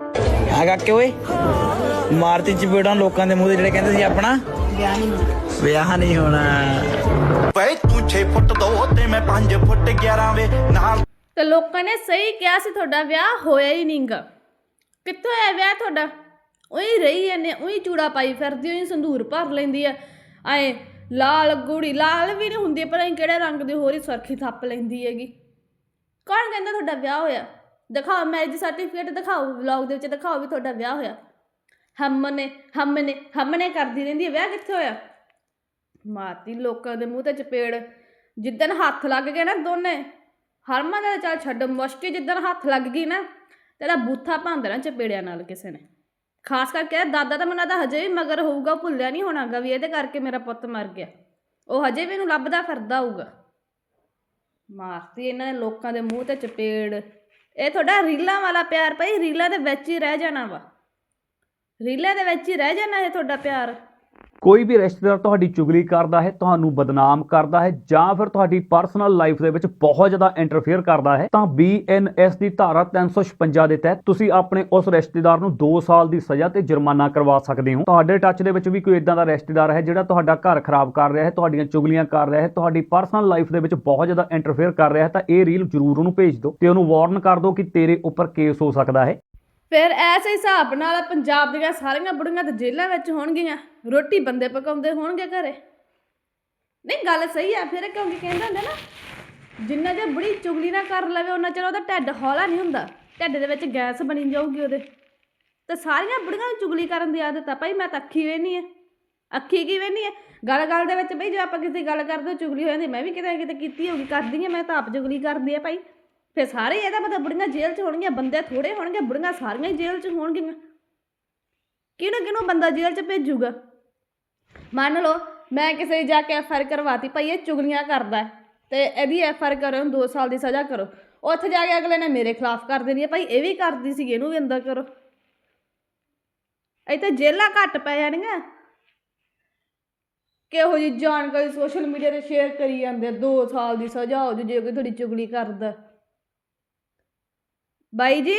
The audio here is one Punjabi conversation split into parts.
ਆ ਕਾਕੇ ਓਏ? ਮਾਰਤੀ ਚਪੇੜਾਂ ਲੋਕਾਂ ਦੇ ਮੂੰਹ ਤੇ ਜਿਹੜੇ ਕਹਿੰਦੇ ਸੀ ਆਪਣਾ? ਵਿਆਹ ਨਹੀਂ ਹੋਣਾ। ਵਿਆਹ ਨਹੀਂ ਹੋਣਾ। ਵੇ ਤੂੰ 6 ਫੁੱਟ 2 ਤੇ ਮੈਂ 5 ਫੁੱਟ 11 ਵੇ ਨਾਲ ਤੇ ਲੋਕਾਂ ਨੇ ਸਹੀ ਕਿਹਾ ਸੀ ਤੁਹਾਡਾ ਵਿਆਹ ਹੋਇਆ ਹੀ ਨਹੀਂਗਾ। ਕਿੱਥੋਂ ਹੋਇਆ ਵਿਆਹ ਤੁਹਾਡਾ? ਉਹੀ ਰਹੀ ਇਹਨੇ ਉਹੀ ਚੂੜਾ ਪਾਈ ਫਿਰਦੀ ਉਹੀ ਸੰਧੂਰ ਭਰ ਲੈਂਦੀ ਆ। ਐ ਲਾਲ ਗੂੜੀ ਲਾਲ ਵੀ ਨਹੀਂ ਹੁੰਦੀ ਪਰ ਕਿਹੜੇ ਰੰਗ ਦੀ ਹੋਰ ਹੀ ਸਰਖੀ ਥੱਪ ਲੈਂਦੀ ਹੈਗੀ। ਕੌਣ ਕਹਿੰਦਾ ਤੁਹਾਡਾ ਵਿਆਹ ਹੋਇਆ? ਦਿਖਾਓ ਮੈਰਿਜ ਸਰਟੀਫਿਕੇਟ ਦਿਖਾਓ ਵਲੌਗ ਦੇ ਵਿੱਚ ਦਿਖਾਓ ਵੀ ਤੁਹਾਡਾ ਵਿਆਹ ਹੋਇਆ। ਹਮ ਨੇ ਹਮ ਨੇ ਹਮ ਨੇ ਕਰਦੀ ਰਹਿੰਦੀ ਹੈ, ਵਿਆਹ ਕਿੱਥੇ ਹੋਇਆ? ਮਾਰਤੀ ਲੋਕਾਂ ਦੇ ਮੂੰਹ ਤੇ ਚਪੇੜ। ਜਿੱਦਣ ਹੱਥ ਲੱਗ ਗਏ ਨਾ ਦੋਨੇ, ਹਰਮਨ ਦਾ ਚੱਲ ਛੱਡ ਮੁਸ਼ਕਿਲ ਜਿੱਦਣ ਹੱਥ ਲੱਗ ਗਈ ਨਾ, ਤੇਰਾ ਬੂਥਾ ਭੰਨ ਨਾ ਚਪੇੜਿਆਂ ਨਾਲ ਕਿਸੇ ਨੇ। ਖਾਸ ਕਰਕੇ ਦਾਦਾ ਤਾਂ ਮੈਨੂੰ ਦਾ ਹਜੇ ਵੀ ਮਗਰ ਹੋਊਗਾ ਭੁੱਲਿਆ ਨਹੀਂ ਹੋਣਾਗਾ ਵੀ ਇਹਦੇ ਕਰਕੇ ਮੇਰਾ ਪੁੱਤ ਮਰ ਗਿਆ। ਉਹ ਹਜੇ ਵੀ ਇਹਨੂੰ ਲੱਭਦਾ ਫਿਰਦਾ ਹੋਊਗਾ। ਮਾਰਤੀ ਇਹਨਾਂ ਨੇ ਲੋਕਾਂ ਦੇ ਮੂੰਹ ਤੇ ਚਪੇੜ ਇਹ ਤੁਹਾਡਾ ਰੀਲਾਂ ਵਾਲਾ ਪਿਆਰ ਭਾਈ, ਰੀਲਾਂ ਦੇ ਵਿੱਚ ਹੀ ਰਹਿ ਜਾਣਾ ਵਾ। ਰੀਲਾਂ ਦੇ ਵਿੱਚ ਹੀ ਰਹਿ ਜਾਣਾ ਇਹ ਤੁਹਾਡਾ ਪਿਆਰ। ਕੋਈ ਵੀ ਰਿਸ਼ਤੇਦਾਰ ਤੁਹਾਡੀ ਚੁਗਲੀ ਕਰਦਾ ਹੈ, ਤੁਹਾਨੂੰ ਬਦਨਾਮ ਕਰਦਾ ਹੈ ਜਾਂ ਫਿਰ ਤੁਹਾਡੀ ਪਰਸਨਲ ਲਾਈਫ ਦੇ ਵਿੱਚ ਬਹੁਤ ਜ਼ਿਆਦਾ ਇੰਟਰਫੇਅਰ ਕਰਦਾ ਹੈ, ਤਾਂ BNS ਦੀ ਧਾਰਾ 356 ਦੇ ਤਹਿਤ ਤੁਸੀਂ ਆਪਣੇ ਉਸ ਰਿਸ਼ਤੇਦਾਰ ਨੂੰ 2 ਸਾਲ ਦੀ ਸਜ਼ਾ ਤੇ ਜੁਰਮਾਨਾ ਕਰਵਾ ਸਕਦੇ ਹੋ। ਤੁਹਾਡੇ ਟੱਚ ਦੇ ਵਿੱਚ ਵੀ ਕੋਈ ਇਦਾਂ ਦਾ ਰਿਸ਼ਤੇਦਾਰ ਹੈ ਜਿਹੜਾ ਤੁਹਾਡਾ ਘਰ ਖਰਾਬ ਕਰ ਰਿਹਾ ਹੈ, ਤੁਹਾਡੀਆਂ ਚੁਗਲੀਆਂ ਕਰ ਰਿਹਾ ਹੈ, ਤੁਹਾਡੀ ਪਰਸਨਲ ਲਾਈਫ ਦੇ ਵਿੱਚ ਬਹੁਤ ਜ਼ਿਆਦਾ ਇੰਟਰਫੇਅਰ ਕਰ ਰਿਹਾ ਹੈ, ਤਾਂ ਇਹ ਰੀਲ ਜ਼ਰੂਰ ਉਹਨੂੰ ਭੇਜ ਦਿਓ ਤੇ ਉਹਨੂੰ ਵਾਰਨ ਕਰ ਦਿਓ ਕਿ ਤੇਰੇ ਉੱਪਰ ਕੇਸ ਹੋ ਸਕਦਾ ਹੈ। ਫਿਰ ਐਸੇ ਹਿਸਾਬ ਨਾਲ ਪੰਜਾਬ ਦੀਆਂ ਸਾਰੀਆਂ ਬੁੜੀਆਂ ਤਾਂ ਜੇਲ੍ਹਾਂ ਵਿੱਚ ਹੋਣਗੀਆਂ। ਰੋਟੀ ਬੰਦੇ ਪਕਾਉਂਦੇ ਹੋਣਗੇ ਘਰੇ। ਨਹੀਂ, ਗੱਲ ਸਹੀ ਆ, ਫਿਰ ਕਿਉਂਕਿ ਕਹਿੰਦੇ ਹੁੰਦੇ ਨਾ? ਜਿੰਨਾ ਜੇ ਬੁੜੀ ਚੁਗਲੀ ਨਾ ਕਰ ਲਵੇ ਉਹਨਾਂ ਚਿਰ ਉਹਦਾ ਢਿੱਡ ਹੌਲਾ ਨਹੀਂ ਹੁੰਦਾ। ਢਿੱਡ ਦੇ ਵਿੱਚ ਗੈਸ ਬਣੀ ਜਾਊਗੀ ਉਹਦੇ। ਤੇ ਸਾਰੀਆਂ ਬੁੜੀਆਂ ਨੂੰ ਚੁਗਲੀ ਕਰਨ ਦੀ ਆਦਤ ਆ ਭਾਈ, ਮੈਂ ਤਾਂ ਅੱਖੀ ਵੇਨੀ ਆ। ਅੱਖੀ ਕੀ ਵੇਨੀ ਆ? ਗੱਲ ਗੱਲ ਦੇ ਵਿੱਚ ਬਈ ਜੇ ਆਪਾਂ ਕਿਸੇ ਗੱਲ ਕਰਦੇ ਹੋ ਚੁਗਲੀ ਹੋ ਜਾਂਦੀ, ਮੈਂ ਵੀ ਕਿਤੇ ਨਾ ਕਿਤੇ ਕੀਤੀ ਹੋਊਗੀ, ਕਰਦੀ ਆ, ਮੈਂ ਤਾਂ ਆਪ ਚੁਗਲੀ ਕਰਦੀ ਆ ਭਾਈ। ਫਿਰ ਸਾਰੇ ਇਹਦਾ ਮਤਲਬ ਬੁੜੀਆਂ ਜੇਲ੍ਹ 'ਚ ਹੋਣਗੀਆਂ, ਬੰਦੇ ਥੋੜੇ ਹੋਣਗੇ, ਬੁੜੀਆਂ ਸਾਰੀਆਂ ਹੀ ਜੇਲ੍ਹ 'ਚ ਹੋਣਗੀਆਂ। ਕਿਹਨੂੰ ਕਿਹਨੂੰ ਬੰਦਾ ਜੇਲ੍ਹ 'ਚ ਭੇਜੂਗਾ? ਮੰਨ ਲਓ, ਮੈਂ ਕਿਸੇ ਜਾ ਕੇ ਐਫ ਆਰ ਕਰਵਾਤੀ, ਭਾਈ ਇਹ ਚੁਗਲੀਆਂ ਕਰਦਾ ਤੇ ਇਹਦੀ ਐਫ ਆਰ ਕਰੋ 2 ਸਾਲ ਦੀ ਸਜ਼ਾ ਕਰੋ। ਉੱਥੇ ਜਾ ਕੇ ਅਗਲੇ ਨੇ ਮੇਰੇ ਖਿਲਾਫ ਕਰ ਦੇਣੀ ਹੈ, ਭਾਈ ਇਹ ਵੀ ਕਰਦੀ ਸੀ ਇਹਨੂੰ ਵੀ ਅੰਦਰ ਕਰੋ। ਇੱਥੇ ਜੇਲਾਂ ਘੱਟ ਪੈ ਜਾਣਗੀਆਂ। ਕਿਹੋ ਜੀ ਜਾਣਕਾਰੀ ਸੋਸ਼ਲ ਮੀਡੀਆ ਤੇ ਸ਼ੇਅਰ ਕਰੀ ਜਾਂਦੇ 2 ਸਾਲ ਦੀ ਸਜ਼ਾ ਹੋ ਜੂ, ਜੇ ਕੋਈ ਤੁਹਾਡੀ ਚੁਗਲੀ ਕਰਦਾ। ਬਾਈ ਜੀ,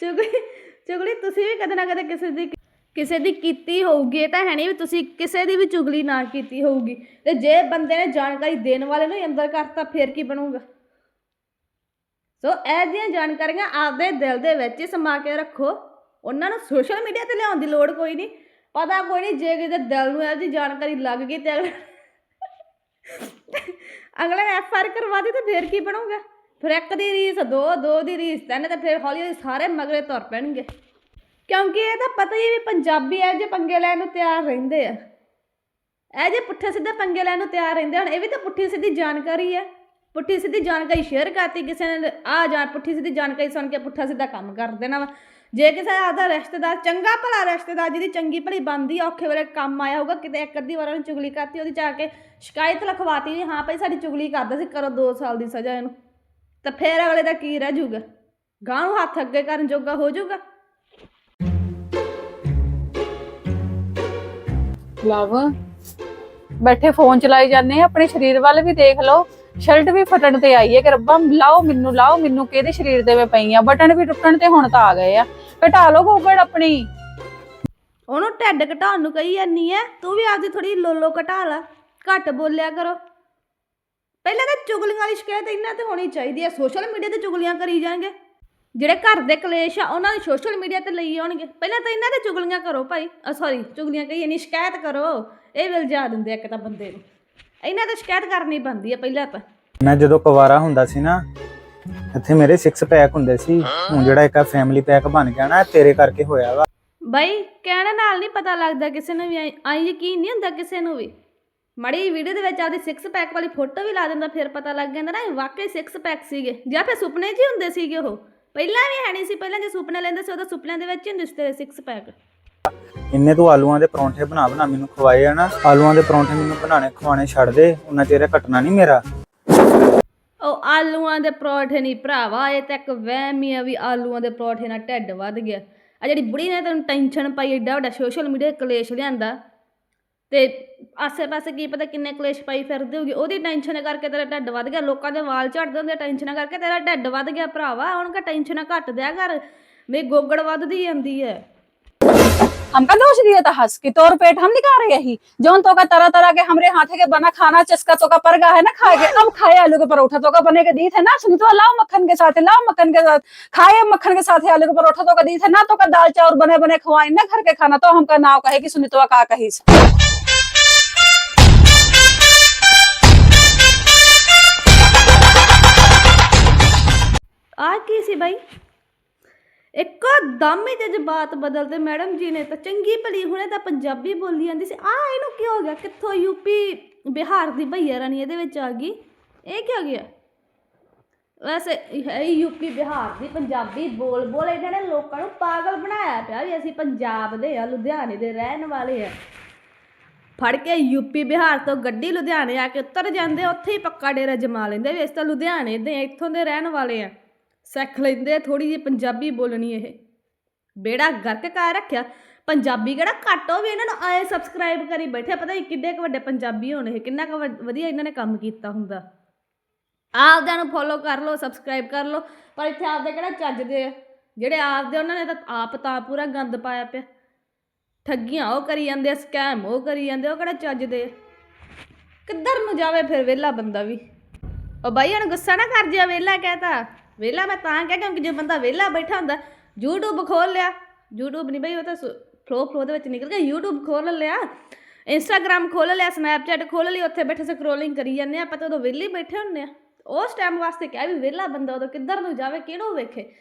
ਚੁਗਲੀ ਚੁਗਲੀ ਤੁਸੀਂ ਵੀ ਕਦੇ ਨਾ ਕਦੇ ਕਿਸੇ ਦੀ ਕਿਸੇ ਦੀ ਕੀਤੀ ਹੋਊਗੀ, ਇਹ ਤਾਂ ਹੈ ਨਹੀਂ ਵੀ ਤੁਸੀਂ ਕਿਸੇ ਦੀ ਵੀ ਚੁਗਲੀ ਨਾ ਕੀਤੀ ਹੋਊਗੀ। ਤੇ ਜੇ ਬੰਦੇ ਨੇ ਜਾਣਕਾਰੀ ਦੇਣ ਵਾਲੇ ਨੂੰ ਅੰਦਰ ਕਰਤਾ, ਫਿਰ ਕੀ ਬਣੂਗਾ? ਸੋ ਇਹ ਜਿਹੀਆਂ ਜਾਣਕਾਰੀਆਂ ਆਪਦੇ ਦਿਲ ਦੇ ਵਿੱਚ ਹੀ ਸਮਾ ਕੇ ਰੱਖੋ। ਉਹਨਾਂ ਨੂੰ ਸੋਸ਼ਲ ਮੀਡੀਆ ਤੇ ਲਿਆਉਣ ਦੀ ਲੋੜ ਕੋਈ ਨਹੀਂ। ਪਤਾ ਕੋਈ ਨਹੀਂ, ਜੇ ਕਿਤੇ ਦਿਲ ਨੂੰ ਇਹ ਜਿਹੀ ਜਾਣਕਾਰੀ ਲੱਗ ਗਈ ਤੇ ਅਗਲਾ ਅਗਲਾ ਐਫ ਆਰ ਕਰਵਾ ਦਿੱਤੀ ਤੇ ਫਿਰ ਕੀ ਬਣੂਗਾ? ਫਿਰ ਇੱਕ ਦੀ ਰੀਸ, ਦੋ ਦੋ ਦੀ ਰੀਸ, ਤਿੰਨ ਤੇ ਫਿਰ ਹੌਲੀ ਹੌਲੀ ਸਾਰੇ ਮਗਰੇ ਤੁਰ ਪੈਣਗੇ। ਕਿਉਂਕਿ ਇਹ ਤਾਂ ਪਤਾ ਹੀ ਵੀ ਪੰਜਾਬੀ ਇਹ ਜੇ ਪੰਗੇ ਲੈਣ ਨੂੰ ਤਿਆਰ ਰਹਿੰਦੇ ਆ। ਇਹ ਜੇ ਪੁੱਠੇ ਸਿੱਧੇ ਪੰਗੇ ਲੈਣ ਨੂੰ ਤਿਆਰ ਰਹਿੰਦੇ ਹਨ ਇਹ ਵੀ ਤਾਂ ਪੁੱਠੀ ਸਿੱਧੀ ਜਾਣਕਾਰੀ ਹੈ। ਪੁੱਠੀ ਸਿੱਧੀ ਜਾਣਕਾਰੀ ਸ਼ੇਅਰ ਕਰਤੀ ਕਿਸੇ ਨੇ, ਆ ਜਾਣ ਪੁੱਠੀ ਸਿੱਧੀ ਜਾਣਕਾਰੀ ਸੁਣ ਕੇ ਪੁੱਠਾ ਸਿੱਧਾ ਕੰਮ ਕਰ ਦੇਣਾ ਵਾ। ਜੇ ਕਿਸੇ ਆਦਾ ਰਿਸ਼ਤੇਦਾਰ, ਚੰਗਾ ਭਲਾ ਰਿਸ਼ਤੇਦਾਰ ਜਿਹਦੀ ਚੰਗੀ ਭਲੀ ਬੰਦੀ ਔਖੇ ਵੇਲੇ ਕੰਮ ਆਇਆ ਹੋਊਗਾ, ਕਿਤੇ ਇੱਕ ਅੱਧੀ ਵਾਰ ਉਹਨੇ ਚੁਗਲੀ ਕਰਤੀ, ਉਹਦੀ ਜਾ ਕੇ ਸ਼ਿਕਾਇਤ ਲਿਖਵਾਤੀ ਵੀ ਹਾਂ ਭਾਈ ਸਾਡੀ ਚੁਗਲੀ ਕਰਦਾ ਸੀ, ਕਰੋ 2 ਸਾਲ ਦੀ ਸਜ਼ਾ ਇਹਨੂੰ। ਤਾਂ ਫੇਰ ਅਗਲੇ ਦਾ ਕੀ ਰਹਿ ਜਾਊਗਾ? ਗਾਂ ਨੂੰ ਹੱਥ ਅੱਗੇ ਕਰਨ ਜੋਗਾ ਹੋ ਜਾਊਗਾ? ਲਵ ਬੈਠੇ ਫੋਨ ਚਲਾਈ ਜਾਂਦੇ ਆ ਆਪਣੇ ਸਰੀਰ ਵੱਲ ਵੀ ਦੇਖ ਲਓ। ਸ਼ਰਟ ਵੀ ਫਟਣ ਤੇ ਆਈ ਹੈ ਕਿ ਰੱਬਾ ਲਾਓ ਮੈਨੂੰ ਲਾਓ ਮੈਨੂੰ ਕਿਹਦੇ ਸਰੀਰ ਦੇ ਵੇ ਪਈਆਂ ਬਟਨ ਵੀ ਟੁੱਟਣ ਤੇ ਹੁਣ ਤਾਂ ਆ ਗਏ ਆ। ਘਟਾ ਲਓ ਗੋਗੜ ਆਪਣੀ। ਉਹਨੂੰ ਢਿੱਡ ਘਟਾਉਣ ਨੂੰ ਕਹੀ ਜਾਨੀ ਐ ਤੂੰ ਵੀ ਆਪਦੀ ਥੋੜੀ ਲੋਲੋ ਘਟਾ ਲਾ। ਘੱਟ ਬੋਲਿਆ ਕਰੋ। ਪਹਿਲਾਂ ਤਾਂ ਚੁਗਲੀਆਂ ਵਾਲੀ ਸ਼ਿਕਾਇਤ ਇਹਨਾਂ ਤੇ ਹੋਣੀ ਚਾਹੀਦੀ ਐ ਸੋਸ਼ਲ ਮੀਡੀਆ ਤੇ ਚੁਗਲੀਆਂ ਕਰੀ ਜਾਣਗੇ। ਜਿਹੜੇ ਘਰ ਦੇ ਕਲੇਸ਼ ਆ ਉਹਨਾਂ ਨੂੰ ਸੋਸ਼ਲ ਮੀਡੀਆ ਤੇ ਲਈ ਆਉਣਗੇ। ਪਹਿਲਾਂ ਤਾਂ ਇਹਨਾਂ ਤੇ ਚੁਗਲੀਆਂ ਕਰੋ ਭਾਈ। ਸੌਰੀ ਚੁਗਲੀਆਂ ਕਹੀ ਨਹੀਂ ਸ਼ਿਕਾਇਤ ਕਰੋ। ਇਹ ਵੀ ਇਲਜ਼ਾ ਦਿੰਦੇ ਆ ਇੱਕ ਤਾਂ ਬੰਦੇ ਨੂੰ। ਇਹਨਾਂ ਤੇ ਸ਼ਿਕਾਇਤ ਕਰਨੀ ਬਣਦੀ ਆ ਪਹਿਲਾਂ ਤਾਂ। ਮੈਂ ਜਦੋਂ ਕੁਵਾਰਾ ਹੁੰਦਾ ਸੀ ਨਾ ਇੱਥੇ ਮੇਰੇ 6 ਪੈਕ ਹੁੰਦੇ ਸੀ। ਹੁਣ ਜਿਹੜਾ ਇੱਕ ਫੈਮਿਲੀ ਪੈਕ ਬਣ ਗਿਆ ਨਾ ਇਹ ਤੇਰੇ ਕਰਕੇ ਹੋਇਆ ਵਾ। ਬਾਈ ਕਹਿਣ ਨਾਲ ਨਹੀਂ ਪਤਾ ਲੱਗਦਾ ਕਿਸੇ ਨੂੰ ਵੀ। ਆਈ ਯਕੀਨ ਨਹੀਂ ਹੁੰਦਾ ਕਿਸੇ ਨੂੰ ਵੀ। ਮੜੀ ਵੀਡੀਓ ਦੇ ਵਿੱਚ ਆਪਦੀ 6 ਪੈਕ ਵਾਲੀ ਫੋਟੋ ਵੀ ਲਾ ਦਿੰਦਾ ਫਿਰ ਪਤਾ ਲੱਗ ਜਾਂਦਾ ਨਾ ਇਹ ਵਾਕਈ 6 ਪੈਕ ਸੀਗੇ। ਜਾਂ ਫਿਰ ਸੁਪਨੇ 'ਚ ਹੀ ਹੁੰਦੇ ਸੀਗੇ ਉਹ। ਪਹਿਲਾਂ ਵੀ ਹੈ ਨਹੀਂ ਸੀ ਪਹਿਲਾਂ ਜੇ ਸੁਪਨੇ ਲੈਂਦੇ ਸੀ ਉਹਦਾ ਸੁਪਨਿਆਂ ਦੇ ਵਿੱਚ ਹੀ ਹੁੰਦੇ ਸੀ ਤੇਰੇ 6 ਪੈਕ ਇੰਨੇ ਤੂੰ ਆਲੂਆਂ ਦੇ ਪਰੌਂਠੇ ਬਣਾ ਬਣਾ ਮੈਨੂੰ ਖਵਾਏ ਆ ਨਾ। ਆਲੂਆਂ ਦੇ ਪਰੌਂਠੇ ਮੈਨੂੰ ਬਣਾਣੇ ਖਵਾਣੇ ਛੱਡ ਦੇ ਉਹਨਾਂ ਇਹ ਕੱਟਣਾ ਨਹੀਂ ਮੇਰਾ। ਉਹ ਆਲੂਆਂ ਦੇ ਪਰੌਠੇ ਨਹੀਂ ਭਰਾਵਾ ਇਹ ਤਾਂ ਇੱਕ ਵਹਿਮ ਹੀ ਆ ਵੀ ਆਲੂਆਂ ਦੇ ਪਰੌਠੇ ਨਾਲ ਢਿੱਡ ਵੱਧ ਗਿਆ। ਆ ਜਿਹੜੀ ਬੁੜੀ ਨੇ ਤੈਨੂੰ ਟੈਨਸ਼ਨ ਪਾਈ ਏਡਾ ਵੱਡਾ ਸੋਸ਼ਲ ਮੀਡੀਆ ਕਲੇਸ਼ ਲਿਆਂਦਾ। ਤੇ ਆਸੇ-ਪਾਸੇ ਕੀ ਪਤਾ ਕਿੰਨੇ ਕਲੇਸ਼ ਪਾਈ ਫਿਰਦੇ ਹੋਗੇ ਉਹਦੀ ਟੈਨਸ਼ਨ ਕਰਕੇ ਤੇਰਾ ਢਿੱਡ ਵੱਧ ਗਿਆ ਲੋਕਾਂ ਦੇ ਵਾਲ ਝੜਦੇ ਹੁੰਦੇ ਟੈਨਸ਼ਨਾਂ ਕਰਕੇ ਤੇਰਾ ਢਿੱਡ ਵੱਧ ਗਿਆ ਭਰਾਵਾ ਹੁਣ ਕਾ ਟੈਨਸ਼ਨਾਂ ਘੱਟ ਦਿਆ ਕਰ ਮੇਰੀ ਗੋਗੜ ਵੱਧਦੀ ਜਾਂਦੀ ਹੈ हमका दोष दिया था हंस की तौर पेट हम निकाल रहे ही जौन तो का तरह तरह के हमरे हाथे के बना खाना चस्का तो का परगा है ना खाए के अब खाए आलू के परोठा तो का बने के दी थे ना सुनी तो लाओ मक्खन के साथ लाओ मक्खन के साथ खाए मक्खन के साथ आलू के परोठा तो का दी थे ना तो का दाल चावल बने बने खवाए ना घर के खाना तो हमका नाव कहे कि सुनी तो का कही ਆ ਕੀ ਸੀ ਬਾਈ? ਇੱਕੋ ਦਮ ਹੀ ਜਜ਼ਬਾਤ ਬਦਲਦੇ। ਮੈਡਮ ਜੀ ਨੇ ਤਾਂ ਚੰਗੀ ਭਲੀ ਹੁਣੇ ਤਾਂ ਪੰਜਾਬੀ ਬੋਲੀ ਜਾਂਦੀ ਸੀ। ਆ, ਇਹਨੂੰ ਕੀ ਹੋ ਗਿਆ? ਕਿੱਥੋਂ ਯੂਪੀ ਬਿਹਾਰ ਦੀ ਭਈਆ ਰਾਣੀ ਇਹਦੇ ਵਿੱਚ ਆ ਗਈ। ਇਹ ਕੀ ਹੋ ਗਿਆ? ਵੈਸੇ ਹੈ ਹੀ ਯੂਪੀ ਬਿਹਾਰ ਦੀ ਪੰਜਾਬੀ ਬੋਲ ਬੋਲ ਇਹਨਾਂ ਨੇ ਲੋਕਾਂ ਨੂੰ ਪਾਗਲ ਬਣਾਇਆ ਪਿਆ ਵੀ ਅਸੀਂ ਪੰਜਾਬ ਦੇ ਆ, ਲੁਧਿਆਣੇ ਦੇ ਰਹਿਣ ਵਾਲੇ ਆ। ਫੜ ਕੇ ਯੂਪੀ ਬਿਹਾਰ ਤੋਂ ਗੱਡੀ ਲੁਧਿਆਣੇ ਆ ਕੇ ਉੱਤਰ ਜਾਂਦੇ, ਉੱਥੇ ਹੀ ਪੱਕਾ ਡੇਰਾ ਜਮਾ ਲੈਂਦੇ ਵੀ ਅਸੀਂ ਤਾਂ ਲੁਧਿਆਣੇ ਦੇ, ਇੱਥੋਂ ਦੇ ਰਹਿਣ ਵਾਲੇ ਆ। ਸਿੱਖ ਲੈਂਦੇ ਆ ਥੋੜੀ ਜਿਹੀ ਪੰਜਾਬੀ ਬੋਲਣੀ ਇਹ। ਬੇੜਾ ਗਰਕ ਕਰ ਰੱਖਿਆ। ਪੰਜਾਬੀ ਕਿਹੜਾ ਘੱਟ ਹੋਵੇ, ਇਹਨਾਂ ਨੂੰ ਆਏ ਸਬਸਕ੍ਰਾਈਬ ਕਰੀ ਬੈਠੇ ਪਤਾ ਨਹੀਂ ਕਿੱਡੇ ਕੁ ਵੱਡੇ ਪੰਜਾਬੀ ਹੋਣ ਇਹ, ਕਿੰਨਾ ਕੁ ਵ- ਵਧੀਆ ਇਹਨਾਂ ਨੇ ਕੰਮ ਕੀਤਾ ਹੁੰਦਾ। ਆਪਦਿਆਂ ਨੂੰ ਫੋਲੋ ਕਰ ਲਓ ਸਬਸਕ੍ਰਾਈਬ ਕਰ ਲਓ। ਪਰ ਇੱਥੇ ਆਪਦੇ ਕਿਹੜਾ ਚੱਜਦੇ ਆ? ਜਿਹੜੇ ਆਪਦੇ ਉਹਨਾਂ ਨੇ ਤਾਂ ਆਪ ਤਾਂ ਪੂਰਾ ਗੰਦ ਪਾਇਆ ਪਿਆ। ਠੱਗੀਆਂ ਉਹ ਕਰੀ ਜਾਂਦੇ ਸਕੈਮ ਉਹ ਕਰੀ ਜਾਂਦੇ ਉਹ ਕਿਹੜਾ ਚੱਜਦੇ ਆ? ਕਿੱਧਰ ਨੂੰ ਜਾਵੇ ਫਿਰ ਵਿਹਲਾ ਬੰਦਾ ਵੀ? ਉਹ ਬਾਈ ਹਣ ਗੁੱਸਾ ਨਾ ਕਰ ਜਿਆ ਵਿਹਲਾ ਕਹਤਾ ਵਿਹਲਾ ਮੈਂ ਤਾਂ ਕਹਿ ਕਿਉਂਕਿ ਜੇ ਬੰਦਾ ਵਿਹਲਾ ਬੈਠਾ ਹੁੰਦਾ, YouTube ਖੋਲ ਲਿਆ। YouTube ਨਹੀਂ ਬਈ, ਉਹ ਤਾਂ ਫਲੋ ਫਲੋ ਦੇ ਵਿੱਚ ਨਿਕਲ ਗਿਆ। YouTube ਖੋਲ ਲਿਆ। Instagram ਖੋਲ ਲਿਆ, Snapchat ਖੋਲ ਲਈ, ਉੱਥੇ ਬੈਠੇ ਸਕਰੋਲਿੰਗ ਕਰੀ ਜਾਂਦੇ ਆ। ਆਪਾਂ ਤਾਂ ਉਦੋਂ ਵਿਹਲੇ ਬੈਠੇ ਹੁੰਦੇ ਆ। ਉਸ ਟਾਈਮ ਵਾਸਤੇ ਕਿਹਾ ਵੀ ਵਿਹਲਾ ਬੰਦਾ ਉਦੋਂ ਕਿੱਧਰ ਨੂੰ ਜਾਵੇ, ਕਿਹਨੂੰ ਵੇਖੇ?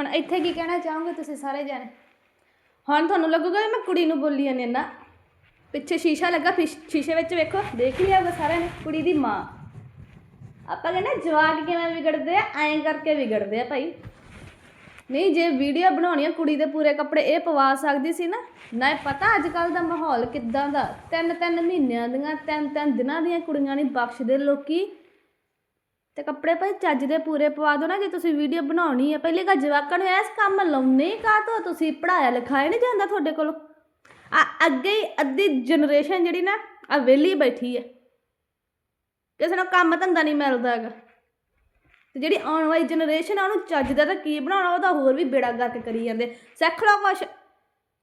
ਹੁਣ ਇੱਥੇ ਕੀ ਕਹਿਣਾ ਚਾਹੋਗੇ ਤੁਸੀਂ ਸਾਰੇ ਜਾਣੇ? ਹੁਣ ਤੁਹਾਨੂੰ ਲੱਗੂਗਾ ਵੀ ਮੈਂ ਕੁੜੀ ਨੂੰ ਬੋਲੀ ਜਾਂਦੀ ਹਾਂ ਨਾ। ਪਿੱਛੇ ਸ਼ੀਸ਼ਾ ਲੱਗਾ, ਫਿਸ਼- ਸ਼ੀਸ਼ੇ ਵਿੱਚ ਵੇਖੋ, ਦੇਖ ਲਿਆ ਹੋਗਾ ਸਾਰਿਆਂ ਨੇ, ਕੁੜੀ ਦੀ ਮਾਂ। ਆਪਾਂ ਕਹਿੰਦੇ ਜਵਾਕ ਕਿਵੇਂ ਵਿਗੜਦੇ ਆ, ਐਂ ਕਰਕੇ ਵਿਗੜਦੇ ਆ ਭਾਈ। ਨਹੀਂ, ਜੇ ਵੀਡੀਓ ਬਣਾਉਣੀ ਆ, ਕੁੜੀ ਦੇ ਪੂਰੇ ਕੱਪੜੇ, ਇਹ ਪਵਾ ਸਕਦੀ ਸੀ ਨਾ। ਨਾ ਇਹ ਪਤਾ ਅੱਜ ਕੱਲ ਦਾ ਮਾਹੌਲ ਕਿੱਦਾਂ ਦਾ? ਤਿੰਨ ਤਿੰਨ ਮਹੀਨਿਆਂ ਦੀਆਂ ਤਿੰਨ ਤਿੰਨ ਦਿਨਾਂ ਦੀਆਂ ਕੁੜੀਆਂ ਨਹੀਂ ਬਖਸ਼ਦੇ ਲੋਕੀ। ਤੇ ਕੱਪੜੇ ਭਾਈ ਚੱਜ ਦੇ ਪੂਰੇ ਪਵਾ ਦਿਓ ਨਾ, ਜੇ ਤੁਸੀਂ ਵੀਡੀਓ ਬਣਾਉਣੀ ਹੈ ਪਹਿਲੀ ਗੱਲ ਜਵਾਕਾਂ ਨੂੰ ਇਸ ਕੰਮ ਲਾਉਣੇ ਕਾ ਤੋਂ ਤੁਸੀਂ ਪੜਾਇਆ ਲਿਖਾਇਆ ਨਹੀਂ ਜਾਂਦਾ ਤੁਹਾਡੇ ਕੋਲ? ਆ ਅੱਗੇ ਹੀ ਅੱਧੀ ਜਨਰੇਸ਼ਨ ਜਿਹੜੀ ਨਾ, ਆ ਵਿਹਲੀ ਬੈਠੀ ਹੈ ਕਿਸੇ ਨੂੰ ਕੰਮ ਧੰਦਾ ਨਹੀਂ ਮਿਲਦਾ ਹੈਗਾ। ਤੇ ਜਿਹੜੀ ਆਉਣ ਵਾਲੀ ਜਨਰੇਸ਼ਨ ਆ, ਉਹਨੂੰ ਚੱਜ ਦਾ ਤਾਂ ਕੀ ਬਣਾਉਣਾ ਉਹਦਾ ਹੋਰ ਵੀ ਬੇੜਾ ਗੱਤ ਕਰੀ ਜਾਂਦੇ। ਸਿੱਖ ਲਓ ਕੁਛ।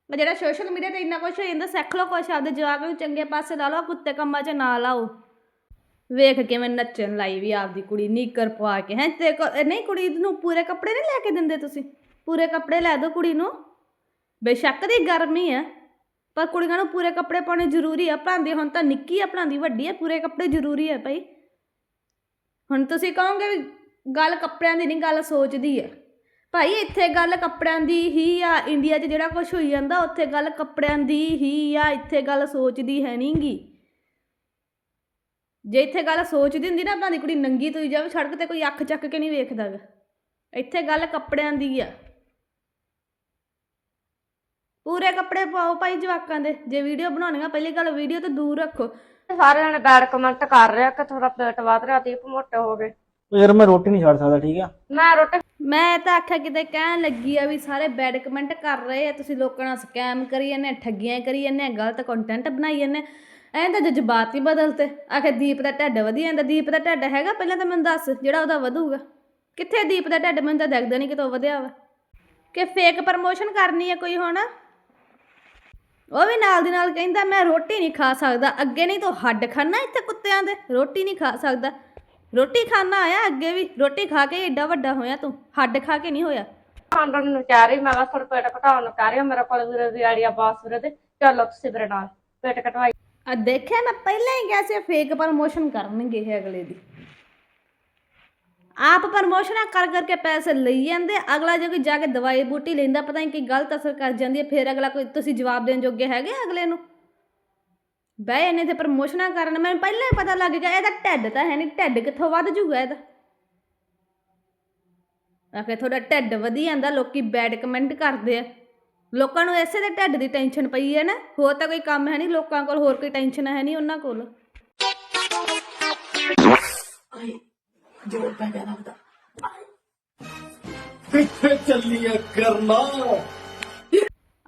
ਜਿਹੜਾ ਸੋਸ਼ਲ ਮੀਡੀਆ ਤੇ ਇੰਨਾ ਕੁਛ ਹੋ ਜਾਂਦਾ, ਸਿੱਖ ਲਓ ਕੁਛ। ਆਪਦੇ ਜਵਾਕ ਨੂੰ ਚੰਗੇ ਪਾਸੇ ਲਾ ਲਓ, ਕੁੱਤੇ ਕੰਮਾਂ 'ਚ ਨਾ ਲਾਓ। ਵੇਖ ਕੇ ਮੈਂ ਨੱਚਣ ਲਾਈ ਵੀ ਆਪਦੀ ਕੁੜੀ, ਨੀਕਰ ਪਵਾ ਕੇ, ਹੈ, ਤੇ ਕੋ- ਨਹੀਂ ਕੁੜੀ ਨੂੰ ਪੂਰੇ ਕੱਪੜੇ ਨਹੀਂ ਲੈ ਕੇ ਦਿੰਦੇ ਤੁਸੀਂ? ਪੂਰੇ ਕੱਪੜੇ ਲੈ ਦਿਓ ਕੁੜੀ ਨੂੰ? ਬੇਸ਼ੱਕ ਦੀ ਗਰਮੀ ਹੈ ਪਰ ਕੁੜੀਆਂ ਨੂੰ ਪੂਰੇ ਕੱਪੜੇ ਪਾਉਣੇ ਜ਼ਰੂਰੀ ਆ। ਪੜਾਉਂਦੀ ਹੁਣ ਤਾਂ ਨਿੱਕੀ ਆ ਪੜਾਉਂਦੀ ਵੱਡੀ ਆ, ਪੂਰੇ ਕੱਪੜੇ ਜ਼ਰੂਰੀ ਆ ਭਾਈ। ਹੁਣ ਤੁਸੀਂ ਕਹੋਗੇ ਵੀ ਗੱਲ ਕੱਪੜਿਆਂ ਦੀ ਨਹੀਂ, ਗੱਲ ਸੋਚਦੀ ਹੈ ਭਾਈ, ਇੱਥੇ ਗੱਲ ਕੱਪੜਿਆਂ ਦੀ ਹੀ ਆ। ਇੰਡੀਆ 'ਚ ਜਿਹੜਾ ਕੁਝ ਹੋਈ ਜਾਂਦਾ, ਉੱਥੇ ਗੱਲ ਕੱਪੜਿਆਂ ਦੀ ਹੀ ਆ। ਇੱਥੇ ਗੱਲ ਸੋਚਦੀ ਹੈ ਨਹੀਂਗੀ ਜੇ ਇੱਥੇ ਗੱਲ ਸੋਚਦੀ ਹੁੰਦੀ ਨਾ ਆਪਣਾ ਦੀ ਕੁੜੀ ਨੰਗੀ ਤੁਈ ਜਾਵੇ ਸੜਕ ਤੇ ਕੋਈ ਅੱਖ ਚੱਕ ਕੇ ਨਹੀਂ ਵੇਖਦਾ ਗਾ ਇੱਥੇ ਗੱਲ ਕੱਪੜਿਆਂ ਦੀ ਆ। ਪੂਰੇ ਕੱਪੜੇ ਪਾਓ ਭਾਈ ਜਵਾਕਾਂ ਦੇ। ਜੇ ਵੀਡੀਓ ਬਣਾਉਣੀਆਂ ਪਹਿਲੀ ਗੱਲ ਵੀਡੀਓ ਤੋਂ ਦੂਰ ਰੱਖੋ। ਸਾਰੇ ਜਣੇ ਬੈਡ ਕਮੈਂਟ ਕਰ ਰਿਹਾ ਕਿ ਥੋੜਾ ਪੇਟ ਵਧ ਰਿਹਾ ਦੀਪ ਮੋਟੇ ਹੋ ਗਏ। ਯਾਰ ਮੈਂ ਰੋਟੀ ਨਹੀਂ ਛੱਡ ਸਕਦਾ ਠੀਕ ਆ? ਮੈਂ ਰੋਟੀ ਮੈਂ ਤਾਂ ਆਖਿਆ ਕਿਤੇ ਕਹਿਣ ਲੱਗੀ ਆ ਵੀ ਸਾਰੇ ਬੈਡ ਕਮੈਂਟ ਕਰ ਰਹੇ ਆ। ਤੁਸੀਂ ਲੋਕਾਂ ਨਾਲ ਸਕੈਮ ਕਰੀ ਜਾਂਦੇ ਠੱਗੀਆਂ ਕਰੀ ਜਾਂਦੇ ਆ, ਗਲਤ ਕੰਟੈਂਟ ਬਣਾਈ ਜਾਂਦੇ ਆ। ਐਂ ਤਾਂ ਜਜ਼ਬਾਤ ਹੀ ਬਦਲਤੇ ਆਖੇ ਦੀਪ ਦਾ ਢੱਡ ਵਧੀਆ ਜਾਂਦਾ ਦੀਪ ਦਾ ਢੱਡ ਹੈਗਾ, ਪਹਿਲਾਂ ਤਾਂ ਮੈਨੂੰ ਦੱਸ, ਜਿਹੜਾ ਉਹਦਾ ਵਧੂਗਾ। ਕਿੱਥੇ ਦੀਪ ਦਾ ਢੱਡ? ਮੈਨੂੰ ਤਾਂ ਦਿਖਦਾ ਨਹੀਂ ਕਿਤੋਂ ਵਧਿਆ ਵਾ। ਕਿ ਫੇਕ ਪ੍ਰਮੋਸ਼ਨ ਕਰਨੀ ਹੈ ਕੋਈ ਹੁਣ? ਉਹ ਵੀ ਨਾਲ ਦੀ ਨਾਲ ਕਹਿੰਦਾ, ਮੈਂ ਰੋਟੀ ਨਹੀਂ ਖਾ ਸਕਦਾ। ਅੱਗੇ ਨਹੀਂ ਤੂੰ ਹੱਡ ਖਾਣਾ ਇੱਥੇ ਕੁੱਤਿਆਂ ਦੇ? ਰੋਟੀ ਨਹੀਂ ਖਾ ਸਕਦਾ। ਰੋਟੀ ਖਾਣਾ ਆਇਆ ਅੱਗੇ ਵੀ? ਰੋਟੀ ਖਾ ਕੇ ਏਡਾ ਵੱਡਾ ਹੋਇਆ ਤੂੰ? ਹੱਡ ਖਾ ਕੇ ਨਹੀਂ ਹੋਇਆ? ਖਾਣ ਨੂੰ ਕਹਿ ਰਹੀ, ਮੈਂ ਕਿਹਾ ਥੋੜਾ ਪੇਟ ਘਟਾਉਣ ਨੂੰ ਕਹਿ ਰਹੀ ਹਾਂ ਮੇਰੇ ਕੋਲ ਵੀਰੇ ਦੀ ਆਈਡੀਆ ਬਾਸ ਵੀਰੇ ਦੇ। ਚਲੋ ਤੁਸੀਂ ਮੇਰੇ ਨਾਲ, ਪੇਟ ਘਟਵਾਈ। ਆ ਦੇਖਿਆ ਮੈਂ ਪਹਿਲਾਂ ਹੀ ਕਿਹਾ ਸੀ ਫੇਕ ਪ੍ਰਮੋਸ਼ਨ ਕਰਨਗੇ ਇਹ ਅਗਲੇ ਦੀ। ਆਪ ਪ੍ਰਮੋਸ਼ਨਾਂ ਕਰ ਕਰਕੇ ਪੈਸੇ ਲਈ ਜਾਂਦੇ, ਅਗਲਾ ਜੇ ਕੋਈ ਜਾ ਕੇ ਦਵਾਈ ਬੂਟੀ ਲੈਂਦਾ, ਪਤਾ ਨਹੀਂ ਕੀ ਗਲਤ ਅਸਰ ਕਰ ਜਾਂਦੀ ਹੈ, ਫਿਰ ਅਗਲਾ ਕੋਈ ਤੁਸੀਂ ਜਵਾਬ ਦੇਣ ਜੋਗੇ ਹੈਗੇ ਆ ਅਗਲੇ ਨੂੰ? ਬਹਿ ਇਹਨੇ ਤੇ ਪ੍ਰਮੋਸ਼ਨਾਂ ਕਰਨ, ਮੈਨੂੰ ਪਹਿਲਾਂ ਹੀ ਪਤਾ ਲੱਗ ਗਿਆ, ਇਹਦਾ ਢਿੱਡ ਤਾਂ ਹੈ ਨਹੀਂ, ਢਿੱਡ ਕਿੱਥੋਂ ਵੱਧ ਜੂਗਾ ਇਹਦਾ? ਆਖੇ ਤੁਹਾਡਾ ਢਿੱਡ ਵਧੀ ਜਾਂਦਾ, ਲੋਕੀ ਬੈਡ ਕਮੈਂਟ ਕਰਦੇ ਆ। ਲੋਕਾਂ ਨੂੰ ਐਸੇ ਦੇ ਢਿੱਡ ਦੀ ਟੈਨਸ਼ਨ ਪਈ ਹੈ ਨਾ ਹੋਰ ਤਾਂ ਕੋਈ ਕੰਮ ਹੈ ਨਹੀਂ ਲੋਕਾਂ ਕੋਲ ਹੋਰ ਕੋਈ ਟੈਨਸ਼ਨ ਹੈ ਨਹੀਂ ਉਹਨਾਂ ਕੋਲ।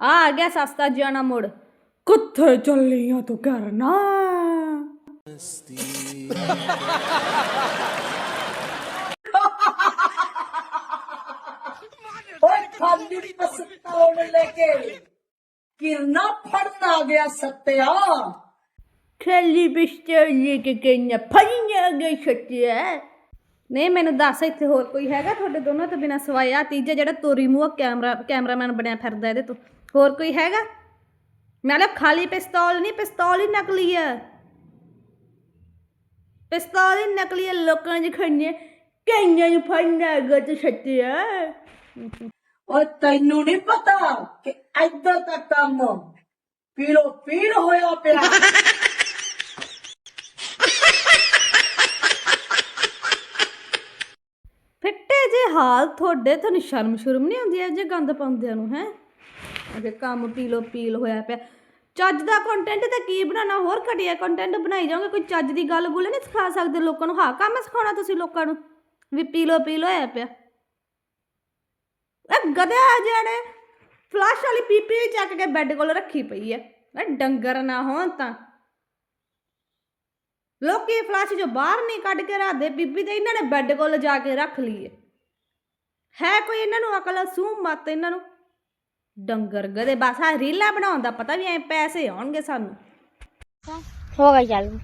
ਆ ਆ ਗਿਆ ਸਸਤਾ ਜਾਣਾ ਮੁੜ। ਕਿੱਥੇ ਚੱਲੀਆਂ ਤੂੰ ਕਰਨਾ? ਓਏ ਖਾਲੀ ਲੈ ਕੇ ਕਿਰਨਾ ਫੜਨ ਆ ਗਿਆ ਸੱਤਿਆ। ਖੇਲੀ ਬਿਸਤਰ ਲੈ ਕੇ ਕਹਿੰਨਾ ਫੜੀਆਂ ਗਈ ਛੱਟਿਆ। ਨਹੀਂ, ਮੈਨੂੰ ਦੱਸ, ਇੱਥੇ ਹੋਰ ਕੋਈ ਹੈਗਾ ਤੁਹਾਡੇ ਦੋਨੋਂ ਤੋਂ ਬਿਨਾ ਸਵਾਏ? ਆ ਤੀਜਾ ਜਿਹੜਾ ਤੋਰੀ ਮੂੰਹ ਕੈਮਰਾ ਕੈਮਰਾਮੈਨ ਬਣਿਆ ਫਿਰਦਾ ਇਹਦੇ ਤੋਂ। ਹੋਰ ਕੋਈ ਹੈਗਾ? ਨਾਲੇ ਖਾਲੀ ਪਿਸਤੌਲ ਨਹੀਂ, ਪਿਸਤੌਲ ਹੀ ਨਕਲੀ ਆ। ਪਿਸਤੌਲ ਹੀ ਨਕਲੀ ਆ, ਲੋਕਾਂ ਨੇ ਖੰਨੇ, ਕਈਆਂ ਨੂੰ ਫੜਨਾ ਗੱਤ ਛੱਟਿਆ। ਓਏ ਤੈਨੂੰ ਨਹੀਂ ਪਤਾ ਕਿ ਇੱਧਰ ਦਾ ਕੰਮ ਪੀੜੋ ਪੀੜ ਹੋਇਆ ਪਿਆ। ਫਿੱਟੇ ਜੇ ਹਾਲ ਤੁਹਾਡੇ, ਤੁਹਾਨੂੰ ਸ਼ਰਮ ਸ਼ਰਮ ਨਹੀਂ ਆਉਂਦੀ ਇਹ ਜੇ ਗੰਦ ਪਾਉਂਦਿਆਂ ਨੂੰ, ਹੈ? ਅਜੇ ਕੰਮ ਪੀਲੋ ਪੀਲ ਹੋਇਆ ਪਿਆ। ਚੱਜ ਦਾ ਕੰਟੈਂਟ ਤਾਂ ਕੀ ਬਣਾਉਣਾ? ਹੋਰ ਘਟੀਆ ਕੰਟੈਂਟ ਬਣਾਈ ਜਾਓਗੇ, ਕੋਈ ਚੱਜ ਦੀ ਗੱਲ ਗੁੱਲ ਨਹੀਂ ਸਿਖਾ ਸਕਦੇ ਲੋਕਾਂ ਨੂੰ। ਹਾਂ, ਕੰਮ ਸਿਖਾਉਣਾ ਤੁਸੀਂ ਲੋਕਾਂ ਨੂੰ, ਵੀ ਪੀਲੋ ਪੀਲ ਹੋਇਆ ਪਿਆ। ਇਹ ਗਧਿਆ ਜਾਣੇ ਫਲੈਸ਼ ਵਾਲੀ ਪੀਪੀ ਵੀ ਚੱਕ ਕੇ ਬੈੱਡ ਕੋਲ ਰੱਖੀ ਪਈ ਹੈ ਇਹ ਡੰਗਰ ਨਾ ਹੋਣ ਤਾਂ ਲੋਕੀ ਫਲੈਸ਼ ਜੋ ਬਾਹਰ ਨਹੀਂ ਕੱਢ ਕੇ ਰੱਖਦੇ ਬੀਬੀ ਤੇ ਇਹਨਾਂ ਨੇ ਬੈੱਡ ਕੋਲ ਜਾ ਕੇ ਰੱਖ ਲਈ ਹੈ ਹੈ ਕੋਈ ਇਹਨਾਂ ਨੂੰ ਅਕਲ ਸੂ ਮਤ ਇਹਨਾਂ ਨੂੰ ਡੰਗਰ ਗਦੇ ਬਸ ਆ ਰੀਲਾ ਬਣਾਉਣ ਦਾ ਪਤਾ ਵੀ ਐ ਪੈਸੇ ਆਉਣਗੇ ਸਾਨੂੰ हो गई चालू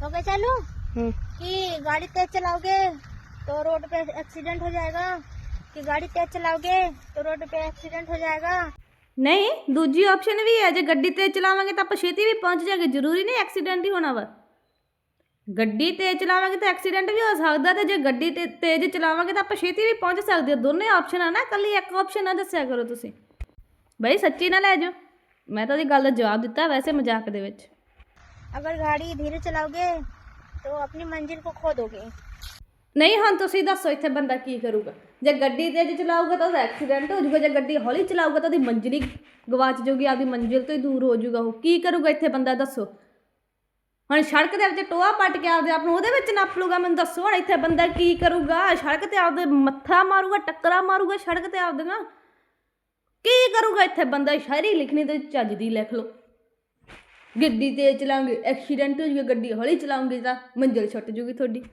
हो गई चालू कि गाड़ी तेज चलाओगे तो रोड पे एक्सीडेंट हो जाएगा कि गाड़ी तेज चलाओगे तो रोड पे एक्सीडेंट हो जाएगा ਨਹੀਂ ਦੂਜੀ ਆਪਸ਼ਨ ਵੀ ਹੈ ਜੇ ਗੱਡੀ ਤੇਜ਼ ਚਲਾਵਾਂਗੇ ਤਾਂ ਆਪਾਂ ਛੇਤੀ ਵੀ ਪਹੁੰਚ ਜਾਗੇ ਜ਼ਰੂਰੀ ਨਹੀਂ ਐਕਸੀਡੈਂਟ ਹੀ ਹੋਣਾ ਵਾ ਗੱਡੀ ਤੇਜ਼ ਚਲਾਵਾਂਗੇ ਤਾਂ ਐਕਸੀਡੈਂਟ ਵੀ ਹੋ ਸਕਦਾ ਤੇ ਜੇ ਗੱਡੀ ਤੇ ਤੇਜ਼ ਚਲਾਵਾਂਗੇ ਤਾਂ ਆਪਾਂ ਛੇਤੀ ਵੀ ਪਹੁੰਚ ਸਕਦੇ ਹਾਂ ਦੋਨੇ ਆਪਸ਼ਨ ਆ ਨਾ ਕੱਲੀ ਇੱਕ ਆਪਸ਼ਨ ਨਾ ਦੱਸਿਆ ਕਰੋ ਤੁਸੀਂ ਬਈ ਸੱਚੀ ਨਾ ਲੈ ਜਾਓ ਮੈਂ ਤਾਂ ਉਹਦੀ ਗੱਲ ਦਾ ਜਵਾਬ ਦਿੱਤਾ ਵੈਸੇ ਮਜ਼ਾਕ ਦੇ ਵਿੱਚ अगर गाड़ी धीरे चलाओगे तो अपनी मंजिल को खो दोगे ਨਹੀਂ, ਹੁਣ ਤੁਸੀਂ ਦੱਸੋ ਇੱਥੇ ਬੰਦਾ ਕੀ ਕਰੂਗਾ? ਜੇ ਗੱਡੀ ਤੇਜ਼ ਚਲਾਊਗਾ ਤਾਂ ਉਹਦਾ ਐਕਸੀਡੈਂਟ ਹੋ ਜਾਊਗਾ, ਜੇ ਗੱਡੀ ਹੌਲੀ ਚਲਾਊਗਾ ਤਾਂ ਉਹਦੀ ਮੰਜ਼ਿਲ ਹੀ ਗਵਾਚ ਜਾਊਗੀ, ਆਪਦੀ ਮੰਜ਼ਿਲ ਤੋਂ ਹੀ ਦੂਰ ਹੋ ਜਾਊਗਾ ਉਹ। ਕੀ ਕਰੂਗਾ ਇੱਥੇ ਬੰਦਾ, ਦੱਸੋ? ਹੁਣ ਸੜਕ ਦੇ ਵਿੱਚ ਟੋਆ ਪੱਟ ਕੇ ਆਪਦੇ ਆਪ ਨੂੰ ਉਹਦੇ ਵਿੱਚ ਨੱਪ ਲੂਗਾ ਮੈਨੂੰ ਦੱਸੋ ਹੁਣ ਇੱਥੇ ਬੰਦਾ ਕੀ ਕਰੂਗਾ? ਸੜਕ ਤੇ ਆਪਦੇ ਮੱਥਾ ਮਾਰੂਗਾ, ਟੱਕਰਾ ਮਾਰੂਗਾ ਸੜਕ ਤੇ ਆਪਦੇ ਨਾਲ? ਕੀ ਕਰੂਗਾ ਇੱਥੇ ਬੰਦਾ? ਸ਼ਾਇਰੀ ਲਿਖਣੀ ਤੇ ਚੱਜ ਦੀ ਲਿਖ ਲਓ। ਗੱਡੀ ਤੇਜ਼ ਚਲਾਉਂਗੇ, ਐਕਸੀਡੈਂਟ ਹੋ ਜਾਊਗਾ, ਗੱਡੀ ਹੌਲੀ ਚਲਾਉਂਗੇ ਤਾਂ ਮੰਜ਼ਿਲ ਛੁੱਟ ਜੂਗੀ ਤੁਹਾਡੀ।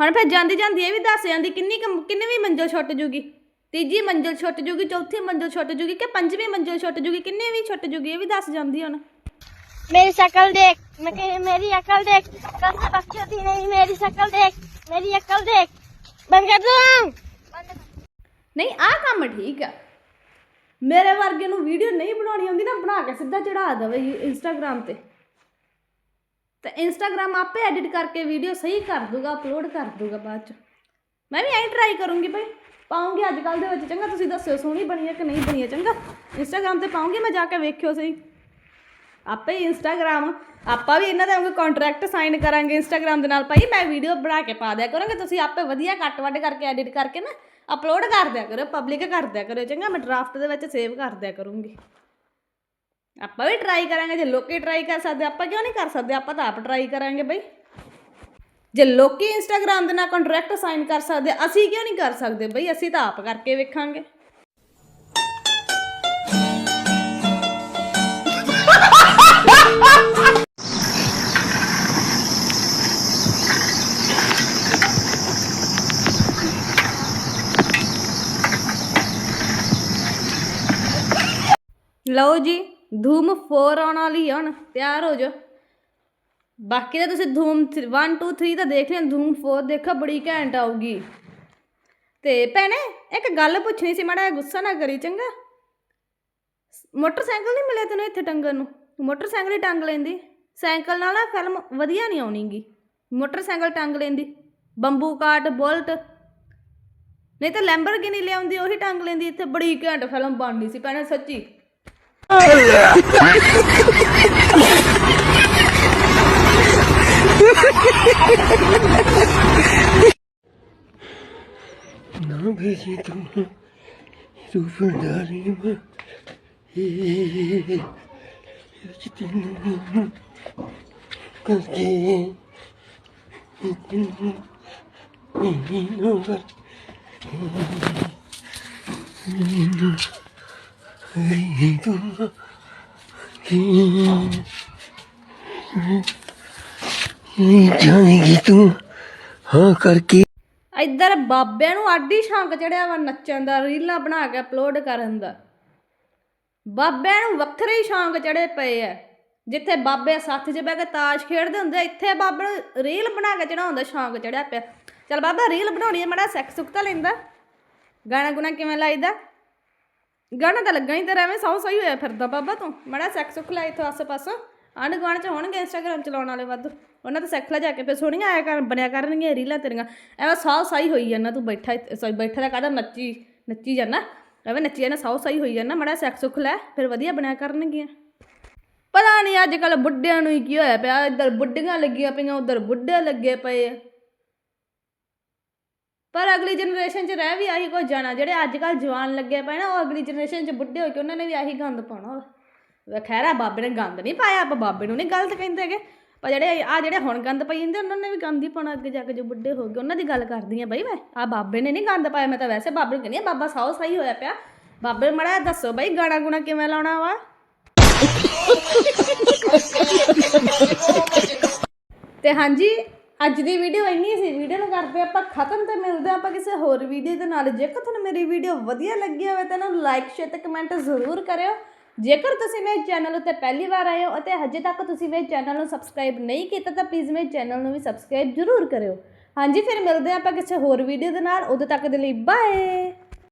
ਹੁਣ ਫਿਰ ਜਾਂਦੀ ਜਾਂਦੀ ਇਹ ਵੀ ਦੱਸ ਜਾਂਦੀ ਕਿੰਨੀ ਕੁ- ਕਿੰਨਵੀਂ ਮੰਜ਼ਿਲ ਛੁੱਟ ਜੂਗੀ ਤੀਜੀ ਮੰਜ਼ਿਲ ਛੁੱਟ ਜੂਗੀ ਚੌਥੀ ਮੰਜ਼ਿਲ ਛੁੱਟ ਜੂਗੀ ਕਿ ਪੰਜਵੀਂ ਮੰਜ਼ਿਲ ਛੁੱਟ ਜੂਗੀ ਕਿੰਨੀ ਵੀ ਛੁੱਟ ਜੂਗੀ ਇਹ ਵੀ ਦੱਸ ਜਾਂਦੀ ਹੁਣ मेरी शक्ल देख मैं कह मेरी अकल देख कल से बख्श होती नहीं मेरी शक्ल देख मेरी अकल देख बंद कर दो बंद कर ਨਹੀਂ ਆਹ ਕੰਮ ਠੀਕ ਆ ਮੇਰੇ ਵਰਗੇ ਨੂੰ ਵੀਡੀਓ ਨਹੀਂ ਬਣਾਉਣੀ ਆਉਂਦੀ ਨਾ ਬਣਾ ਕੇ ਸਿੱਧਾ ਚੜਾ ਦੇਵੇ ਇੰਸਟਾਗ੍ਰam ਤੇ ਤੇ ਇੰਸਟਾਗ੍ਰam ਆਪੇ ਐਡਿਟ ਕਰਕੇ ਵੀਡੀਓ ਸਹੀ ਕਰ ਦੂਗਾ ਅਪਲੋਡ ਕਰ ਦੂਗਾ ਬਾਅਦ ਚ। ਮੈਂ ਵੀ ਐਂ ਟਰਾਈ ਕਰੂੰਗੀ ਭਾਈ ਪਾਉਂਗੀ ਅੱਜ ਕੱਲ ਦੇ ਵਿੱਚ, ਚੰਗਾ ਤੁਸੀਂ ਦੱਸਿਓ ਸੋਹਣੀ ਬਣੀ ਹੈ ਕਿ ਨਹੀਂ ਬਣੀ ਹੈ, ਚੰਗਾ। ਇੰਸਟਾਗ੍ਰam ਤੇ ਪਾਉਂਗੀ ਮੈਂ ਜਾ ਕੇ ਵੇਖਿਓ ਸਹੀ। ਆਪੇ ਇੰਸਟਾਗ੍ਰam ਆਪਾਂ ਵੀ ਇਹਨਾਂ ਦੇ ਕੰਟਰੈਕਟ ਸਾਈਨ ਕਰਾਂਗੇ ਇੰਸਟਾਗ੍ਰam ਦੇ ਨਾਲ। ਭਾਈ ਮੈਂ ਵੀਡੀਓ ਬਣਾ ਕੇ ਪਾ ਦਿਆ ਕਰਾਂਗੇ, ਤੁਸੀਂ ਆਪੇ ਵਧੀਆ ਕੱਟ ਵੱਡ ਕਰਕੇ ਐਡਿਟ ਕਰਕੇ ਨਾ ਅਪਲੋਡ ਕਰ ਦਿਆ ਕਰੋ ਪਬਲਿਕ ਕਰ ਦਿਆ ਕਰੋ ਚੰਗਾ, ਮੈਂ ਡਰਾਫਟ ਦੇ ਵਿੱਚ ਸੇਵ ਕਰ ਦਿਆ ਕਰੂੰਗੀ। ਆਪਾਂ ਵੀ ਟਰਾਈ ਕਰਾਂਗੇ, ਜੇ ਲੋਕੀ ਟਰਾਈ ਕਰ ਸਕਦੇ, ਆਪਾਂ ਕਿਉਂ ਨਹੀਂ ਕਰ ਸਕਦੇ? ਆਪਾਂ ਤਾਂ ਆਪ ਟਰਾਈ ਕਰਾਂਗੇ ਬਈ। ਜੇ ਲੋਕੀ ਇੰਸਟਾਗ੍ਰam ਦੇ ਨਾਲ ਕੰਟਰੈਕਟ ਸਾਈਨ ਕਰ ਸਕਦੇ, ਅਸੀਂ ਕਿਉਂ ਨਹੀਂ ਕਰ ਸਕਦੇ ਬਈ? ਅਸੀਂ ਤਾਂ ਆਪ ਕਰਕੇ ਵੇਖਾਂਗੇ। ਲਓ ਜੀ ਧੂਮ 4 ਆਉਣ ਵਾਲੀ ਆ ਹੁਣ ਤਿਆਰ ਹੋ ਜਾਓ। ਬਾਕੀ ਤਾਂ ਤੁਸੀਂ ਧੂਮ 1 2 3 ਤਾਂ ਦੇਖ ਲਿਆ ਧੂਮ 4 ਦੇਖੋ, ਬੜੀ ਘੈਂਟ ਆਊਗੀ। ਤੇ ਭੈਣੇ, ਇੱਕ ਗੱਲ ਪੁੱਛਣੀ ਸੀ, ਮਾੜਾ ਜਿਹਾ ਗੁੱਸਾ ਨਾ ਕਰੀ, ਚੰਗਾ? ਮੋਟਰਸਾਈਕਲ ਨਹੀਂ ਮਿਲਿਆ ਤੈਨੂੰ ਇੱਥੇ ਟੰਗਣ ਨੂੰ? ਮੋਟਰਸਾਈਕਲ ਹੀ ਟੰਗ ਲੈਂਦੀ। ਸਾਈਕਲ ਨਾਲ ਨਾ ਫਿਲਮ ਵਧੀਆ ਨਹੀਂ ਆਉਣੀਗੀ। ਮੋਟਰਸਾਈਕਲ ਟੰਗ ਲੈਂਦੀ। ਬੰਬੂ ਕਾਟ, ਬੁਲਟ। ਨਹੀਂ ਤਾਂ ਲੈਂਬਰਗਿਨੀ ਲਿਆਉਂਦੀ, ਉਹੀ ਟੰਗ ਲੈਂਦੀ। ਇੱਥੇ ਬੜੀ ਘੈਂਟ ਫਿਲਮ ਬਣਨੀ ਸੀ, ਭੈਣੇ, ਸੱਚੀ। Ne yapıyorsun tamam? Sufur da arayayım mı? Kanki. Ne var? Ne var? ਜਾਣੀ ਕਿ ਤੂੰ ਹਾਂ ਕਰਕੇ ਇੱਧਰ ਬਾਬਿਆਂ ਨੂੰ ਆਡੀ ਸ਼ੌਂਕ ਚੜਿਆ ਵਾ ਨੱਚਣ ਦਾ, ਰੀਲਾਂ ਬਣਾ ਕੇ ਅਪਲੋਡ ਕਰਨ ਦਾ। ਬਾਬਿਆਂ ਨੂੰ ਵੱਖਰੇ ਹੀ ਸ਼ੌਂਕ ਚੜੇ ਪਏ ਆ। ਜਿੱਥੇ ਬਾਬੇ ਸੱਥ 'ਚ ਬਹਿ ਕੇ ਤਾਸ਼ ਖੇਡਦੇ ਹੁੰਦੇ ਇੱਥੇ ਬਾਬੇ ਨੂੰ ਰੀਲ ਬਣਾ ਕੇ ਚੜਾਉਣ ਦਾ ਸ਼ੌਂਕ ਚੜਿਆ ਪਿਆ। ਚਲ ਬਾਬਾ ਰੀਲ ਬਣਾਉਣੀ ਹੈ ਮੜਾ ਸਿੱਖ ਸੁੱਖ ਤਾਂ ਲੈਂਦਾ। ਗਾਣਾ ਗੁਣਾ ਕਿਵੇਂ ਲਾਈਦਾ? ਗਾਣਾ ਤਾਂ ਲੱਗਾ ਹੀ ਤੇਰਾ ਐਵੇਂ ਸੌ ਸਹੀ ਹੋਇਆ ਫਿਰਦਾ ਬਾਬਾ ਤੂੰ। ਮੜਾ ਸੈਕਸ ਸੁੱਕ ਲੈ ਇੱਥੋਂ ਆਸ ਪਾਸੋਂ ਆਂਢ ਗੁਆਂਢ ਚ ਹੋਣਗੇ ਇੰਸਟਾਗ੍ਰਾਮ ਚਲਾਉਣ ਵਾਲੇ ਵਾਧੂ। ਉਹਨਾਂ ਤੇ ਸਿੱਖ ਲੈ ਜਾ ਕੇ ਫਿਰ ਸੋਹਣੀਆਂ ਆਇਆ ਕਰ ਬਣਿਆ ਕਰਨਗੀਆਂ, ਰੀਲਾਂ ਤੇਰੀਆਂ। ਐਵੇਂ ਸੌ ਸਹੀ ਹੋਈ ਜਾਂਦਾ, ਤੂੰ ਬੈਠਾ ਸੌਰੀ ਬੈਠਾ ਦਾ ਕਾਹਦਾ ਨੱਚੀ ਨੱਚੀ ਜਾਂਦਾ। ਐਵੇਂ ਨੱਚੀ ਜਾਂਦਾ ਸੌ ਸਹੀ ਹੋਈ ਜਾਂਦਾ, ਮੜਾ ਸੈਕਸ ਸੁੱਖ ਲੈ, ਫਿਰ ਵਧੀਆ ਬਣਿਆ ਕਰਨਗੀਆਂ। ਪਤਾ ਨਹੀਂ ਅੱਜ ਕੱਲ ਬੁੱਢਿਆਂ ਨੂੰ ਹੀ ਕੀ ਹੋਇਆ ਪਿਆ, ਇੱਧਰ ਬੁੱਢੀਆਂ ਲੱਗੀਆਂ ਪਈਆਂ, ਉੱਧਰ ਬੁੱਢੇ ਲੱਗੇ ਪਏ ਪਰ ਅਗਲੀ ਜਨਰੇਸ਼ਨ 'ਚ ਰਹਿ ਵੀ ਆਹੀ ਕੁਝ ਜਾਣਾ, ਜਿਹੜੇ ਅੱਜ ਕੱਲ ਜਵਾਨ ਲੱਗੇ ਪਏ ਨਾ, ਉਹ ਅਗਲੀ ਜਨਰੇਸ਼ਨ 'ਚ ਬੁੱਢੇ ਹੋ ਕੇ ਉਹਨਾਂ ਨੇ ਵੀ ਆਹੀ ਗੰਦ ਪਾਉਣਾ ਵਾ। ਖੈਰਾ ਬਾਬੇ ਨੇ ਗੰਦ ਨਹੀਂ ਪਾਇਆ, ਆਪਾਂ ਬਾਬੇ ਨੂੰ ਨਹੀਂ ਗਲਤ ਕਹਿੰਦੇ ਹੈਗੇ। ਪਰ ਜਿਹੜੇ ਆ ਜਿਹੜੇ ਹੁਣ ਗੰਦ ਪਈ ਜਾਂਦੇ, ਉਹਨਾਂ ਨੇ ਵੀ ਗੰਦ ਹੀ ਪਾਉਣਾ ਅੱਗੇ ਜਾ ਕੇ ਜੋ ਬੁੱਢੇ ਹੋ ਗਏ, ਉਹਨਾਂ ਦੀ ਗੱਲ ਕਰਦੀ ਆ ਬਈ ਮੈਂ ਆ ਬਾਬੇ ਨੇ ਨਹੀਂ ਗੰਦ ਪਾਇਆ, ਮੈਂ ਤਾਂ ਵੈਸੇ ਬਾਬੇ ਨੂੰ ਕਹਿੰਦੀ ਆ ਬਾਬਾ ਸਾਓ ਸਹੀ ਹੋਇਆ ਪਿਆ। ਬਾਬੇ ਮੜਾ ਦੱਸੋ ਬਈ ਗਾਣਾ ਗੁਣਾ ਕਿਵੇਂ ਲਾਉਣਾ ਵਾ? ਤੇ ਹਾਂਜੀ ਅੱਜ ਦੀ ਵੀਡੀਓ ਇੰਨੀ ਸੀ ਵੀਡੀਓ ਨੂੰ ਕਰਦੇ ਆਪਾਂ ਖਤਮ ਤੇ ਮਿਲਦੇ ਆਪਾਂ ਕਿਸੇ ਹੋਰ ਵੀਡੀਓ ਦੇ ਨਾਲ। ਜੇਕਰ ਤੁਹਾਨੂੰ ਮੇਰੀ ਵੀਡੀਓ ਵਧੀਆ ਲੱਗੀ ਹੋਵੇ ਤਾਂ ਇਹਨੂੰ ਲਾਈਕ ਸ਼ੇਅਰ ਤੇ ਕਮੈਂਟ ਜ਼ਰੂਰ ਕਰਿਓ। ਜੇਕਰ ਤੁਸੀਂ ਮੇਰੇ ਚੈਨਲ ਉੱਤੇ ਪਹਿਲੀ ਵਾਰ ਆਏ ਹੋ ਅਤੇ ਹਜੇ ਤੱਕ ਤੁਸੀਂ ਮੇਰੇ ਚੈਨਲ ਨੂੰ ਸਬਸਕ੍ਰਾਈਬ ਨਹੀਂ ਕੀਤਾ ਤਾਂ ਪਲੀਜ਼ ਮੇਰੇ ਚੈਨਲ ਨੂੰ ਵੀ ਸਬਸਕ੍ਰਾਈਬ ਜ਼ਰੂਰ ਕਰਿਓ। ਹਾਂਜੀ, ਫਿਰ ਮਿਲਦੇ ਹਾਂ ਆਪਾਂ ਕਿਸੇ ਹੋਰ ਵੀਡੀਓ ਦੇ ਨਾਲ। ਉਦੋਂ ਤੱਕ ਦੇ ਲਈ ਬਾਏ